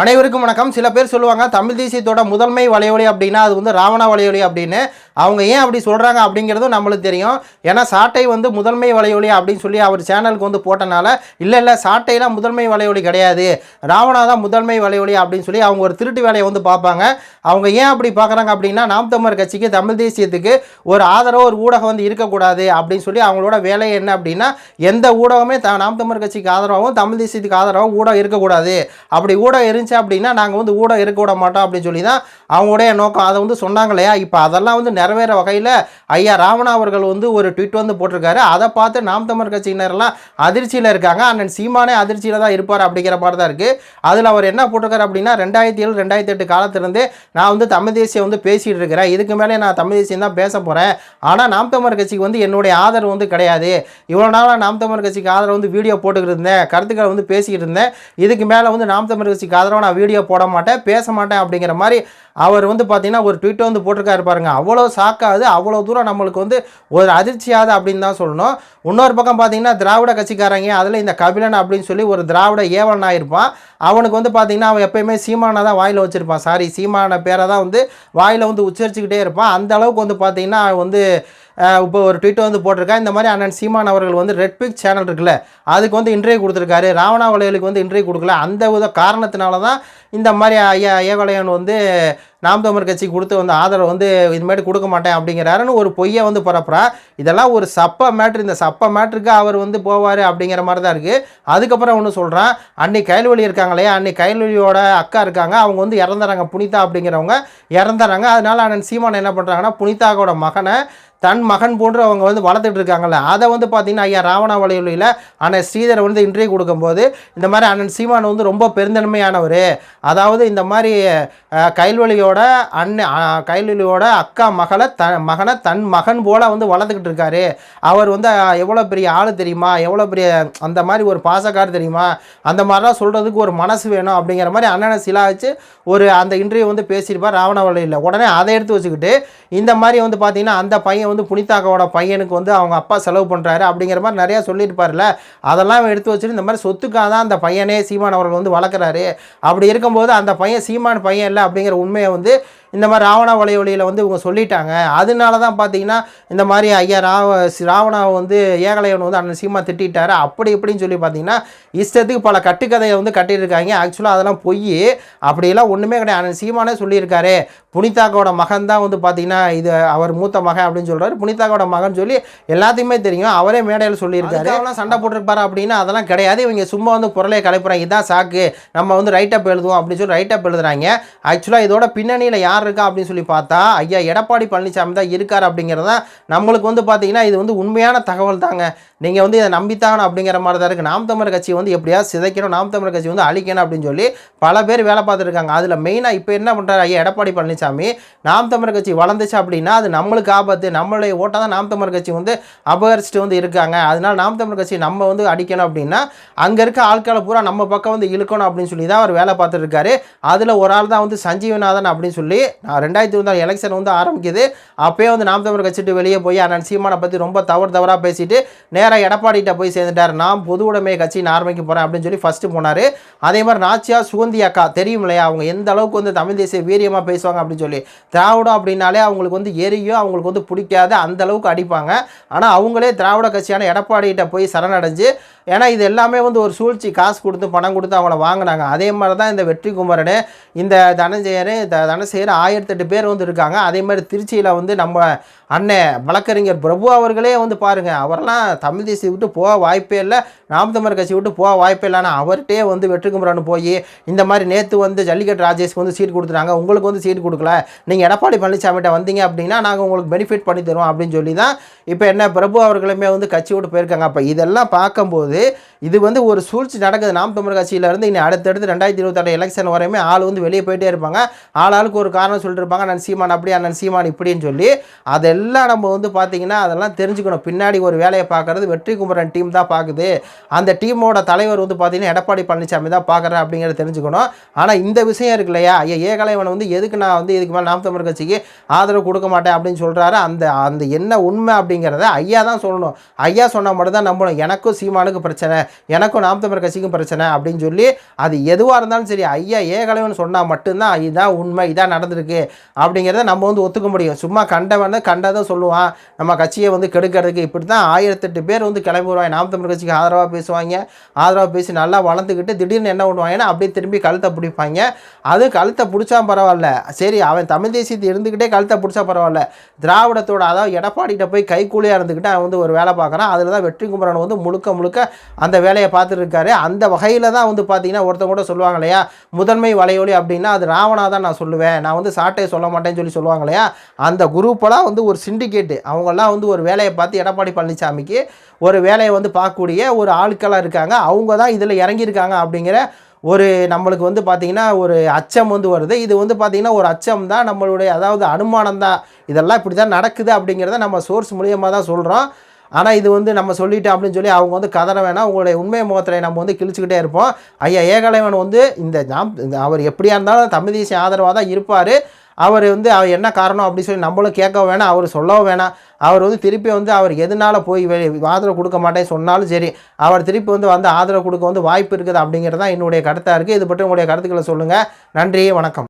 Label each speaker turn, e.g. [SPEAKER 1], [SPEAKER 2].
[SPEAKER 1] அனைவருக்கும் வணக்கம். சில பேர் சொல்லுவாங்க தமிழ் தேசியத்தோட முதன்மை வலையொலி அப்படின்னா அது வந்து ராவணா வலையொலி அப்படின்னு. அவங்க ஏன் அப்படி சொல்கிறாங்க அப்படிங்கிறதும் நம்மளுக்கு தெரியும். ஏன்னா சாட்டை வந்து முதன்மை வலையொலி அப்படின்னு சொல்லி அவர் சேனலுக்கு வந்து போட்டனால இல்லை இல்லை சாட்டைலாம் முதன்மை வலையொலி கிடையாது. ராவணா தான் முதன்மை வலையொலி அப்படின்னு சொல்லி அவங்க ஒரு திருட்டு வேலையை வந்து பார்ப்பாங்க. அவங்க ஏன் அப்படி பார்க்குறாங்க அப்படின்னா நாம் தமிழர் கட்சிக்கு தமிழ் தேசியத்துக்கு ஒரு ஆதரவு ஒரு ஊடகம் வந்து இருக்கக்கூடாது அப்படின்னு சொல்லி அவங்களோட வேலை என்ன அப்படின்னா எந்த ஊடகமே த நாம் தமிழர் கட்சிக்கு ஆதரவாகவும் தமிழ் தேசியத்துக்கு ஆதரவாகவும் ஊடகம் இருக்கக்கூடாது. அப்படி ஊடகம் இருந்துச்சு அப்படின்னா நாங்கள் வந்து ஊடகம் இருக்க விட மாட்டோம் அப்படின்னு சொல்லி தான் அவங்களுடைய நோக்கம். அதை வந்து சொன்னாங்க இல்லையா? இப்போ அதெல்லாம் வந்து நிறைவேற வகையில் ஐயா ராவணா அவர்கள் வந்து ஒரு ட்வீட் வந்து போட்டிருக்காரு. அதை பார்த்து நாம் தமிழ் கட்சியினர்லாம் அதிர்ச்சியில் இருக்காங்க. அண்ணன் சீமானே அதிர்ச்சியில் தான் இருப்பார் அப்படிங்கிற மாதிரி தான் இருக்குது அதில் அவர் என்ன போட்டிருக்காரு அப்படின்னா ரெண்டாயிரத்தி ஏழு ரெண்டாயிரத்தி எட்டு காலத்திலேருந்து நான் வந்து தமிழ் தேசியம் வந்து பேசிகிட்டு இருக்கிறேன். இதுக்கு மேலே நான் தமிழ் தேசியம் தான் பேச போகிறேன் ஆனால் நாம் தமிழ் கட்சிக்கு வந்து என்னுடைய ஆதரவு வந்து கிடையாது. இவ்வளோ நாளாக நாம் தமிழ் கட்சிக்கு ஆதரவு வந்து வீடியோ போட்டுக்கிட்டு இருந்தேன். கருத்துக்களை வந்து பேசிக்கிட்டு இருந்தேன். இதுக்கு மேலே வந்து நாம் தமிழ் கட்சிக்கு தடவை நான் வீடியோ போட மாட்டேன் பேச மாட்டேன் அப்படிங்கிற மாதிரி அவர் வந்து பார்த்தீங்கன்னா ஒரு ட்விட்டர் வந்து போட்டிருக்காரு பாருங்க. அவ்வளோ சாக்காது அவ்வளோ தூரம் நம்மளுக்கு வந்து ஒரு அதிர்ச்சியாது அப்படின்னு தான் சொல்லணும். இன்னொரு பக்கம் பார்த்தீங்கன்னா திராவிட கட்சிக்காரங்க அதில் இந்த கபிலன் அப்படின்னு சொல்லி ஒரு திராவிட ஏவலனாக இருப்பான். அவனுக்கு வந்து பார்த்தீங்கன்னா அவன் எப்பயுமே சீமானை தான் வாயில் வச்சுருப்பான். சாரி சீமான பேரை தான் வந்து வாயில் வந்து உச்சரிச்சுக்கிட்டே இருப்பான். அந்த அளவுக்கு வந்து பார்த்தீங்கன்னா வந்து இப்போ ஒரு ட்வீட் வந்து போட்டிருக்கா இந்த மாதிரி அண்ணன் சீமான் அவர்கள் வந்து ரெட் பிக் சேனல் இருக்குல்ல அதுக்கு வந்து இன்டர்வியூ கொடுத்துருக்காரு. ராவணா வளையலுக்கு வந்து இன்டர்வியூ கொடுக்கல. அந்த வித காரணத்தினால தான் இந்த மாதிரி ஐயா ஐயவலையன் வந்து நாம் தமிழ் கட்சி கொடுத்து வந்து ஆதரவு வந்து இது மாதிரி கொடுக்க மாட்டேன் அப்படிங்கிறாருன்னு ஒரு பொய்யை வந்து பரப்புறா. இதெல்லாம் ஒரு சப்ப மேட்ரு இந்த சப்ப மேட்ருக்கு அவர் வந்து போவார் அப்படிங்கிற மாதிரி தான் இருக்குது அதுக்கப்புறம் ஒன்று சொல்கிறான் அன்னைக்கு கைல்வழி இருக்காங்களே அன்னை கைல்வழியோட அக்கா இருக்காங்க அவங்க வந்து இறந்துறாங்க புனிதா அப்படிங்கிறவங்க. இறந்துறாங்க. அதனால அண்ணன் சீமான் என்ன பண்ணுறாங்கன்னா புனிதாவோட மகனை தன் மகன் போன்று அவங்க வந்து வளர்த்துட்டு இருக்காங்கல்ல. அதை வந்து பார்த்தீங்கன்னா ஐயா ராவணா வலையொலியில் அண்ணன் ஸ்ரீதர் வந்து இன்டர்வியூ கொடுக்கும்போது இந்த மாதிரி அண்ணன் சீமான் வந்து ரொம்ப பெருந்தன்மையானவர். அதாவது இந்த மாதிரி கைல்வழியோட அண்ணன் கைல்வழியோட அக்கா மகளை த மகனை தன் மகன் போல் வந்து வளர்த்துக்கிட்டு இருக்காரு. அவர் வந்து எவ்வளோ பெரிய ஆள் தெரியுமா? எவ்வளோ பெரிய அந்த மாதிரி ஒரு பாசக்கார் தெரியுமா? அந்த மாதிரிலாம் சொல்கிறதுக்கு ஒரு மனசு வேணும் அப்படிங்கிற மாதிரி அண்ணனை சிலா வச்சு ஒரு அந்த இன்டர்வியூ வந்து பேசியிருப்பார் ராவணவலையில் உடனே அதை எடுத்து வச்சுக்கிட்டு இந்த மாதிரி வந்து பார்த்திங்கன்னா அந்த பையன் வந்து புனிதாக்காவோட பையனுக்கு வந்து அவங்க அப்பா செலவு பண்ணுறாரு அப்படிங்கிற மாதிரி நிறையா சொல்லியிருப்பார்ல அதெல்லாம் எடுத்து வச்சுட்டு இந்த மாதிரி சொத்துக்காக தான் அந்த பையனே சீமான் அவர்கள் வந்து வளர்க்குறாரு. அப்படி இருக்கும்போது அந்த பையன் சீமான் பையன் இல்லை அப்படிங்கிற உண்மையை வந்து இந்த மாதிரி ராவண வலையொலியில் வந்து இவங்க சொல்லிட்டாங்க. அதனால தான் பார்த்தீங்கன்னா இந்த மாதிரி ஐயா ராவ ராவணாவை வந்து ஏகலையவன் வந்து அண்ணன் சீமா திட்டிட்டாரு. அப்படி இப்படின்னு சொல்லி பார்த்தீங்கன்னா இஷ்டத்துக்கு பல கட்டுக்கதையை வந்து கட்டியிருக்காங்க. ஆக்சுவலாக அதெல்லாம் பொய். அப்படியெல்லாம் ஒன்றுமே கிடையாது. அண்ணன் சீமானே சொல்லியிருக்காரு. புனிதாக்கோட மகன் தான் வந்து பார்த்தீங்கன்னா இது அவர் மூத்த மகன் அப்படின்னு சொல்கிறாரு புனிதாக்கோட மகன் சொல்லி எல்லாத்தையுமே தெரியும். அவரே மேடையில் சொல்லியிருக்காரு. அவெல்லாம் சண்டை போட்டிருப்பாரு அப்படின்னா அதெல்லாம் கிடையாது. இவங்க சும்மா வந்து குரலையை கலைப்புறாங்க. இதான் சாக்கு. நம்ம வந்து ரைட்டப் எழுதுவோம் அப்படின்னு சொல்லி ரைட்டப் எழுதுறாங்க. ஆக்சுவலாக இதோட பின்னணியில் யார் இருக்கா அப்படின்னு சொல்லி பார்த்தா ஐயா எடப்பாடி பழனிசாமி தான் இருக்கார் அப்படிங்கிறது தான் நம்மளுக்கு வந்து பார்த்தீங்கன்னா இது வந்து உண்மையான தகவல் தாங்க. நீங்கள் வந்து இதை நம்பித்தாகணும் அப்படிங்கிற மாதிரி தான் இருக்குது நாம் தமிழர் கட்சி வந்து எப்படியாவது சிதைக்கணும். நாம் தமிழர் கட்சி வந்து அழிக்கணும் அப்படின்னு சொல்லி பல பேர் வேலை பார்த்துருக்காங்க அதில் மெயினாக இப்போ என்ன பண்ணுறாரு ஐயா எடப்பாடி பழனிசாமி? நாம் தமிழர் கட்சி வளர்ந்துச்சு அப்படின்னா அது நம்மளுக்கு ஆபத்து. நம்மளுடைய ஓட்டை தான் நாம் தமிழர் கட்சி வந்து அபகரிச்சுட்டு வந்து இருக்காங்க. அதனால் நாம் தமிழர் கட்சி நம்ம வந்து அடிக்கணும் அப்படின்னா அங்கே இருக்க ஆட்களை பூரா நம்ம பக்கம் வந்து இழுக்கணும் அப்படின்னு சொல்லி தான் அவர் வேலை பார்த்துருக்காரு அதில் ஒரு ஆள் தான் வந்து சஞ்சீவநாதன் அப்படின்னு சொல்லி நான் ரெண்டாயிரத்தி இருபத்தாறு எலெக்ஷன் வந்து ஆரம்பிக்குது. அப்போயே வந்து நாம் தமிழர் கட்சிட்டு வெளியே போய் அண்ணன் சீமானை பற்றி ரொம்ப தவறு தவறாக பேசிட்டு நேராக எடப்பாடிகிட்ட போய் சேர்ந்துட்டார். நான் பொது உடைமை கட்சி நான் ஆரம்பிக்க போகிறேன் அப்படின்னு சொல்லி ஃபஸ்ட்டு போனார். அதே மாதிரி நாச்சியா சுகந்தி அக்கா தெரியும் இல்லையா? அவங்க எந்த அளவுக்கு வந்து தமிழ் தேசிய வீரியமாக பேசுவாங்க அப்படின்னு சொல்லி. திராவிடம் அப்படின்னாலே அவங்களுக்கு வந்து எரியோ அவங்களுக்கு வந்து பிடிக்காது அந்த அளவுக்கு அடிப்பாங்க. ஆனால் அவங்களே திராவிட கட்சியான எடப்பாடிகிட்ட போய் சரணடைஞ்சு ஏன்னா இது எல்லாமே வந்து ஒரு சூழ்ச்சி காசு கொடுத்து பணம் கொடுத்து அவங்கள வாங்கினாங்க. அதே மாதிரி தான் இந்த வெற்றி குமரனு இந்த தனஞ்சயர் இந்த தனசேகர் ஆயிரத்தெட்டு பேர் வந்து இருக்காங்க. அதே மாதிரி திருச்சியில் வந்து நம்ம அண்ணன் வழக்கறிஞர் பிரபு அவர்களே வந்து பாருங்கள் அவரெல்லாம் தமிழ் தேசிய விட்டு போக வாய்ப்பே இல்லை நாம் தமிழர் கட்சி விட்டு போக வாய்ப்பே இல்லை. ஆனால் அவர்கிட்டே வந்து வெற்றி குமரன் போய் இந்த மாதிரி நேற்று வந்து ஜல்லிக்கட்டு ராஜேஷ்க்கு வந்து சீட் கொடுத்துட்டாங்க. உங்களுக்கு வந்து சீட் கொடுக்கல. நீங்கள் எடப்பாடி பழனிசாமிகிட்ட வந்தீங்க அப்படின்னா நாங்கள் உங்களுக்கு பெனிஃபிட் பண்ணி தருவோம் அப்படின்னு சொல்லி தான் இப்போ என்ன பிரபு அவர்களுமே வந்து கட்சி விட்டு போயிருக்காங்க. அப்போ இதெல்லாம் பார்க்கும்போது இது வந்து ஒரு சூழ்ச்சி நடக்குது. நாம் தமிழர் கட்சியிலேருந்து இனி அடுத்தடுத்து ரெண்டாயிரத்தி இருபத்தாறு எலெக்ஷன் வரையுமே ஆள் வந்து வெளியே போயிட்டே இருப்பாங்க. ஆள் ஆளுக்கு ஒரு காரணம் சொல்லிருப்பாங்க. நான் சீமான் அப்படி அண்ணன் சீமான் இப்படின்னு சொல்லி அதெல்லாம் நம்ம வந்து பார்த்தீங்கன்னா அதெல்லாம் தெரிஞ்சுக்கணும். பின்னாடி ஒரு வேலையை பார்க்குறது வெற்றி குமரன் டீம் தான் பார்க்குது அந்த டீமோட தலைவர் வந்து பார்த்தீங்கன்னா எடப்பாடி பழனிசாமி தான் பார்க்குறேன் அப்படிங்கிறத தெரிஞ்சுக்கணும். ஆனால் இந்த விஷயம் இருக்கு இல்லையா? ஐயா ஏகலைவன் வந்து எதுக்கு நான் வந்து வந்து இதுக்கு மேலே நாம் தமிழர் கட்சிக்கு ஆதரவு கொடுக்க மாட்டேன் அப்படின்னு சொல்கிறாரு அந்த அந்த என்ன உண்மை அப்படிங்கிறத ஐயா தான் சொல்லணும். ஐயா சொன்னால் மட்டும் தான் நம்பணும். எனக்கும் சீமானுக்கு பிரச்சனை எனக்கும் நாம் தமிழர் கட்சிக்கும் பிரச்சனை அப்படின்னு சொல்லி அது எதுவாக இருந்தாலும் சரி ஐயா ஏகலைவன் சொன்னால் மட்டும்தான் இதுதான் உண்மை இதான் நடந்திருக்கு அப்படிங்கிறத நம்ம வந்து ஒத்துக்க முடியும். சும்மா கண்டவன் கண்டதை சொல்லுவான். நம்ம கட்சியை வந்து கெடுக்கிறதுக்கு இப்படி தான் ஆயிரத்தெட்டு பேர் வந்து கிளம்பி வருவாங்க நாம் தமிழர் கட்சிக்கு ஆதரவாக பேசுவாங்க. ஆதரவாக பேசி நல்லா வளர்ந்துக்கிட்டு திடீர்னு என்ன பண்ணுவாங்கன்னா அப்படியே திரும்பி கழுத்தை பிடிப்பாங்க. அது கழுத்தை பிடிச்சா பரவாயில்ல. சரி அவன் தமிழ் தேசியத்தை இருந்துக்கிட்டே கழுத்தை பிடிச்சா பரவாயில்ல. திராவிடத்தோட அதாவது எடப்பாடிகிட்ட போய் கைக்கூலியாக இருந்துக்கிட்டு அவன் வந்து ஒரு வேலை பார்க்குறான். அதில் தான் வெற்றி குமரன் வந்து முழுக்க முழுக்க அந்த வேலையை பார்த்துருக்காரு அந்த வகையில் தான் வந்து பார்த்தீங்கன்னா ஒருத்தவங்க கூட சொல்லுவாங்க இல்லையா? முதன்மை வலையொலி அப்படின்னா அது ராவணா தான் நான் சொல்லுவேன். நான் வந்து சாட்டையை சொல்ல மாட்டேன்னு சொல்லி சொல்லுவாங்க இல்லையா? அந்த குரூப்பெல்லாம் வந்து ஒரு சிண்டிகேட்டு அவங்கெல்லாம் வந்து ஒரு வேலையை பார்த்து எடப்பாடி பழனிசாமிக்கு ஒரு வேலையை வந்து பார்க்கக்கூடிய ஒரு ஆட்களாக இருக்காங்க. அவங்க தான் இதில் இறங்கியிருக்காங்க அப்படிங்கிற ஒரு நம்மளுக்கு வந்து பார்த்திங்கன்னா ஒரு அச்சம் வந்து வருது. இது வந்து பார்த்திங்கன்னா ஒரு அச்சம் தான் நம்மளுடைய அதாவது அனுமானம் தான். இதெல்லாம் இப்படி தான் நடக்குது அப்படிங்கிறத நம்ம சோர்ஸ் மூலியமாக தான் சொல்கிறோம் ஆனால் இது வந்து நம்ம சொல்லிட்டோம் அப்படின்னு சொல்லி அவங்க வந்து கதற வேணாம். உங்களுடைய உண்மை முகத்திரை நம்ம வந்து கிழிச்சுக்கிட்டே இருப்போம். ஐயா ஏகலைவன் வந்து இந்த நாம் இந்த அவர் எப்படியா இருந்தாலும் தமிழ் தேசிய ஆதரவாக தான் இருப்பார். அவர் வந்து அவர் என்ன காரணம் அப்படின்னு சொல்லி நம்மளும் கேட்க வேணாம் அவர் சொல்லவும் வேணாம். அவர் வந்து திருப்பி வந்து அவர் எதனால போய் ஆதரவு கொடுக்க மாட்டேன்னு சொன்னாலும் சரி அவர் திருப்பி வந்து வந்து ஆதரவு கொடுக்க வந்து வாய்ப்பு இருக்குது அப்படிங்கிறது தான் என்னுடைய கருத்தாக இருக்குது இது பற்றி உங்களுடைய கருத்துக்களை சொல்லுங்கள் நன்றி வணக்கம்.